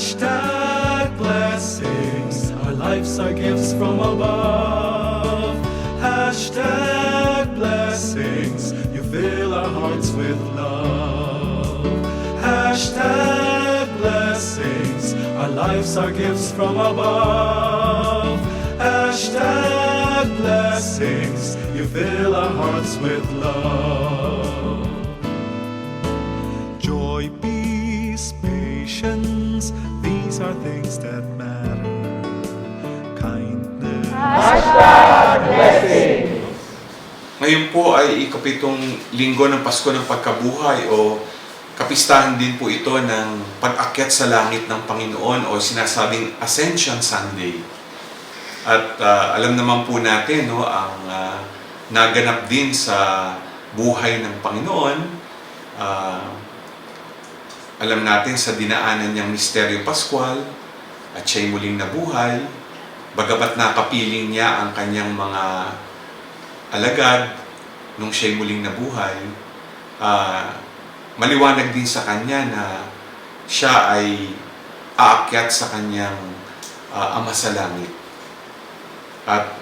Hashtag blessings. Our lives are gifts from above. Hashtag blessings. You fill our hearts with love. Hashtag blessings. Our lives are gifts from above. Hashtag blessings. You fill our hearts with love. These are things that matter. Kindness. Ngayon po ay ikapitong linggo ng Pasko ng Pagkabuhay o kapistahan din po ito ng pag-akyat sa langit ng Panginoon o sinasabing Ascension Sunday. At ah, alam naman po natin no, ang ah, naganap din sa buhay ng Panginoon. Ah, alam natin sa dinaanan niyang misteryo Pascual at siya'y muling nabuhay. Bagamat nakapiling niya ang kanyang mga alagad nung siya'y muling nabuhay, ah, maliwanag din sa kanya na siya ay aakyat sa kanyang ah, Ama sa Langit. At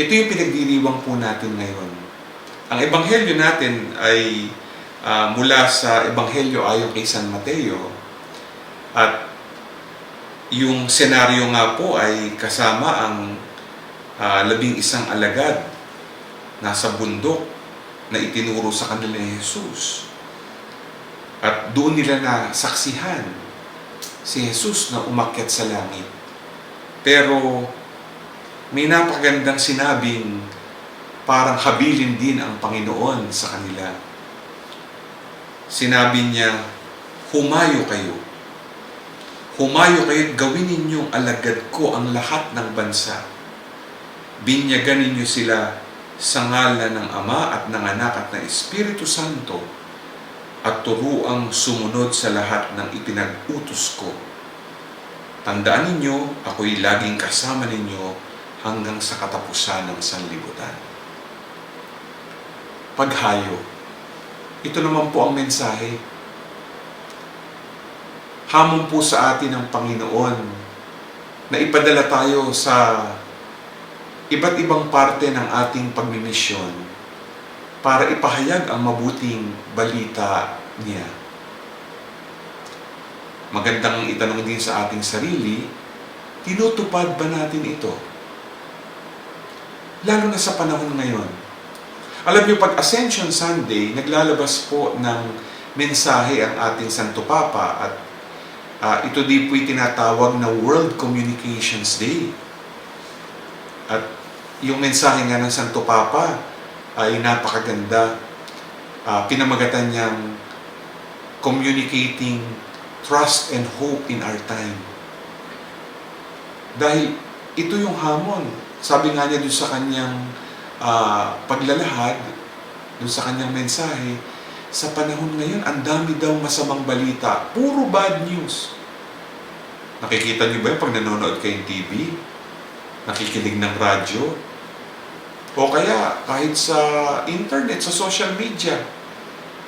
ito yung pinagdiriwang po natin ngayon. Ang ebanghelyo natin ay ah, mula sa ebanghelyo ayon kay San Mateo at yung senaryo nga po ay kasama ang ah, labing isang alagad nasa bundok na itinuro sa kanila ni Jesus. At doon nila na saksihan si Jesus na umakyat sa langit. Pero may napakagandang sinabing parang habilin din ang Panginoon sa kanila. Sinabi niya, humayo kayo. Humayo kayo at gawin ninyong alagad ko ang lahat ng bansa. Binyagan ninyo sila sa ngalan ng Ama at ng Anak at ng Espiritu Santo at turuang sumunod sa lahat ng ipinag-utos ko. Tandaan ninyo, ako'y laging kasama ninyo hanggang sa katapusan ng sanlibutan. Paghayo. Ito naman po ang mensahe. Hamon po sa atin ng Panginoon na ipadala tayo sa iba't ibang parte ng ating pagmimisyon para ipahayag ang mabuting balita niya. Magandang itanong din sa ating sarili, tinutupad ba natin ito? Lalo na sa panahon ngayon. Alam niyo, pag Ascension Sunday, naglalabas po ng mensahe ang ating Santo Papa at ah, ito di po'y tinatawag na World Communications Day. At yung mensahe nga ng Santo Papa ay napakaganda. Ah, pinamagatan niyang communicating trust and hope in our time. Dahil ito yung hamon. Sabi nga niya doon sa kanyang ah, paglalahad, doon sa kanyang mensahe, sa panahon ngayon, ang dami daw masamang balita. Puro bad news. Nakikita niyo ba yun pag nanonood kayo ng TV? Nakikinig ng radyo? O kaya kahit sa internet, sa social media,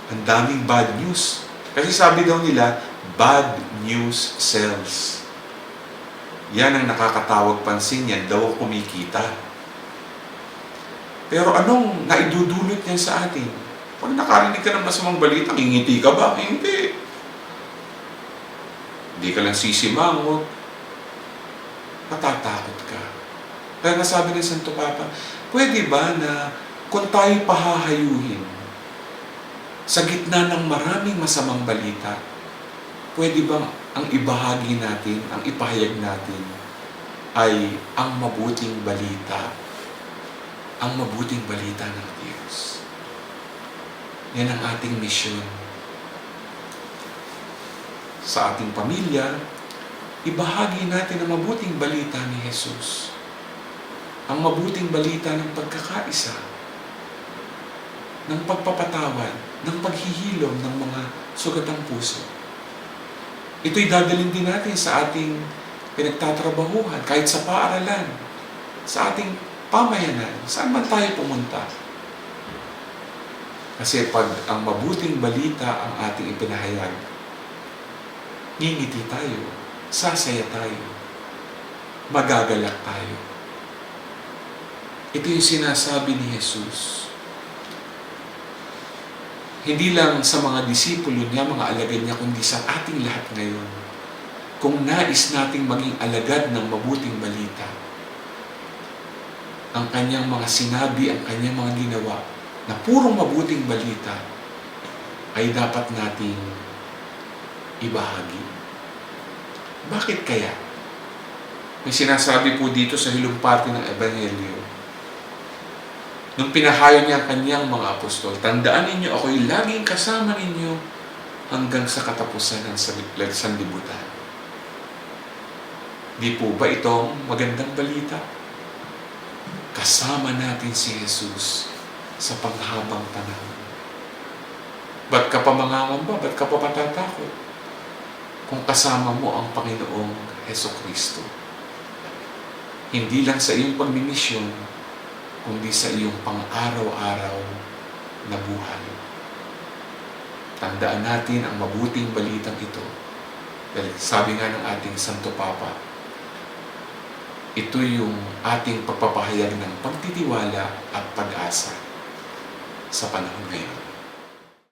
ang daming bad news. Kasi sabi daw nila, bad news sells. Yan ang nakakatawag pansin, yan daw kumikita. Pero anong naidudulot niyan sa atin? Pag nakarinig ka ng masamang balita, ngingiti ka ba? Hindi. Hindi ka lang sisimangot. Matatakot ka. Kaya nga sabi ng Santo Papa, pwede ba na kung tayo pahahayuhin sa gitna ng maraming masamang balita, pwede bang ang ibahagi natin, ang ipahayag natin ay ang mabuting balita, ang mabuting balita ng Diyos. Yan ang ating misyon. Sa ating pamilya, ibahagi natin ang mabuting balita ni Jesus. Ang mabuting balita ng pagkakaisa, ng pagpapatawad, ng paghihilom ng mga sugatang puso. Ito'y dadalhin din natin sa ating pinagtatrabahuhan, kahit sa paaralan, sa ating pamayanan, saan man tayo pumunta. Kasi pag ang mabuting balita ang ating ipinahayag, ngingiti tayo. sasaya tayo. Magagalak tayo. Ito yung sinasabi ni Jesus. Hindi lang sa mga disipulo niya, mga alagad niya, kundi sa ating lahat ngayon. Kung nais nating maging alagad ng mabuting balita, ang kanyang mga sinabi, ang kanyang mga ginawa, na purong mabuting balita, ay dapat nating ibahagi. Bakit kaya? May sinasabi po dito sa hilong parte ng Ebanghelyo. Nung pinahayo niya ang kanyang mga apostol, tandaan ninyo, ako'y laging kasama ninyo hanggang sa katapusan ng sanlibutan. Di po ba itong magandang balita? Kasama natin si Jesus sa panghabang panahon. Ba't ka pa mangangamba? Ba't ka pa matatakot? Kung kasama mo ang Panginoong Heso Kristo. Hindi lang sa iyong pagmimisyon, kundi sa iyong pang-araw-araw na buhay. Tandaan natin ang mabuting balitang ito. Dahil sabi nga ng ating Santo Papa, ito yung ating pagpapahayag ng pagtitiwala at pag-asa sa panahon ngayon.